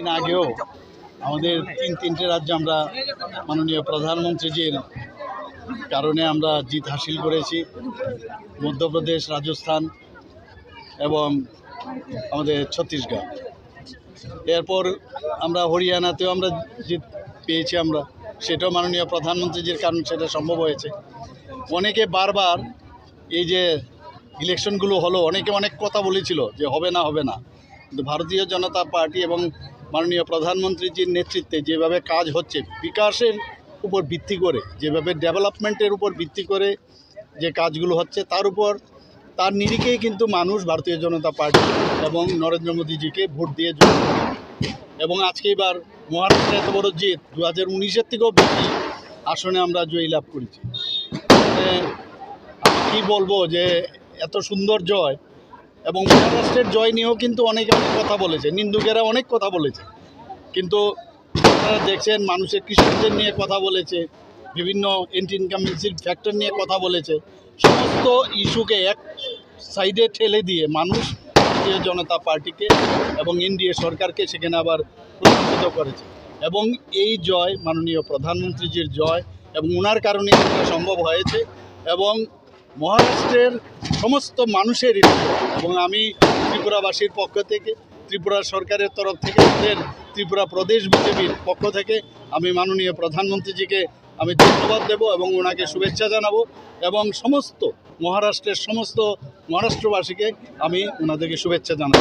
দিন আগেও আমাদের তিন, তিনটে রাজ্যে আমরা মাননীয় প্রধানমন্ত্রীজির কারণে আমরা জিত হাসিল করেছি। মধ্যপ্রদেশ, রাজস্থান এবং আমাদের ছত্তিশগড়। এরপর আমরা হরিয়ানাতেও আমরা জিত পেয়েছি আমরা। সেটাও মাননীয় প্রধানমন্ত্রীজির কারণে সেটা সম্ভব হয়েছে। অনেকে বারবার এই যে ইলেকশনগুলো হলো, অনেকে অনেক কথা বলেছিল যে হবে না হবে না। কিন্তু ভারতীয় জনতা পার্টি এবং মাননীয় প্রধানমন্ত্রীজির নেতৃত্বে যেভাবে কাজ হচ্ছে, বিকাশের উপর ভিত্তি করে, যেভাবে ডেভেলপমেন্টের উপর ভিত্তি করে যে কাজগুলো হচ্ছে, তার উপর, তার নিরিখেই কিন্তু মানুষ ভারতীয় জনতা পার্টি এবং নরেন্দ্র মোদীজিকে ভোট দিয়ে জয়ী এবং আজকে এবার মহারাষ্ট্রে এত বড় জিত দু হাজার উনিশের থেকেও বেশি আসনে আমরা জয়ী লাভ করেছি। কী বলব যে, এত সুন্দর জয় এবং মহারাষ্ট্রের জয় নিয়েও কিন্তু অনেকে অনেক কথা বলেছে। নিন্দুকেরা অনেক কথা বলেছে। কিন্তু আপনারা দেখছেন, মানুষের কৃষকদের নিয়ে কথা বলেছে, বিভিন্ন এন্টি ইনকামেন্সির ফ্যাক্টর নিয়ে কথা বলেছে। সমস্ত ইস্যুকে এক সাইডে ঠেলে দিয়ে মানুষ ভারতীয় জনতা পার্টিকে এবং এনডিএ সরকারকে সেখানে আবার প্রতিষ্ঠিত করেছে। এবং এই জয়, মাননীয় প্রধানমন্ত্রীজির জয় এবং ওনার কারণে সম্ভব হয়েছে। এবং মহারাষ্ট্রের সমস্ত মানুষের এবং আমি ত্রিপুরাবাসীর পক্ষ থেকে, ত্রিপুরা সরকারের তরফ থেকে, আমাদের ত্রিপুরা প্রদেশ বিজেপির পক্ষ থেকে আমি মাননীয় প্রধানমন্ত্রীজিকে আমি ধন্যবাদ দেব এবং ওনাকে শুভেচ্ছা জানাব এবং সমস্ত মহারাষ্ট্রের সমস্ত মহারাষ্ট্রবাসীকে আমি ওনাদেরকে শুভেচ্ছা জানাব।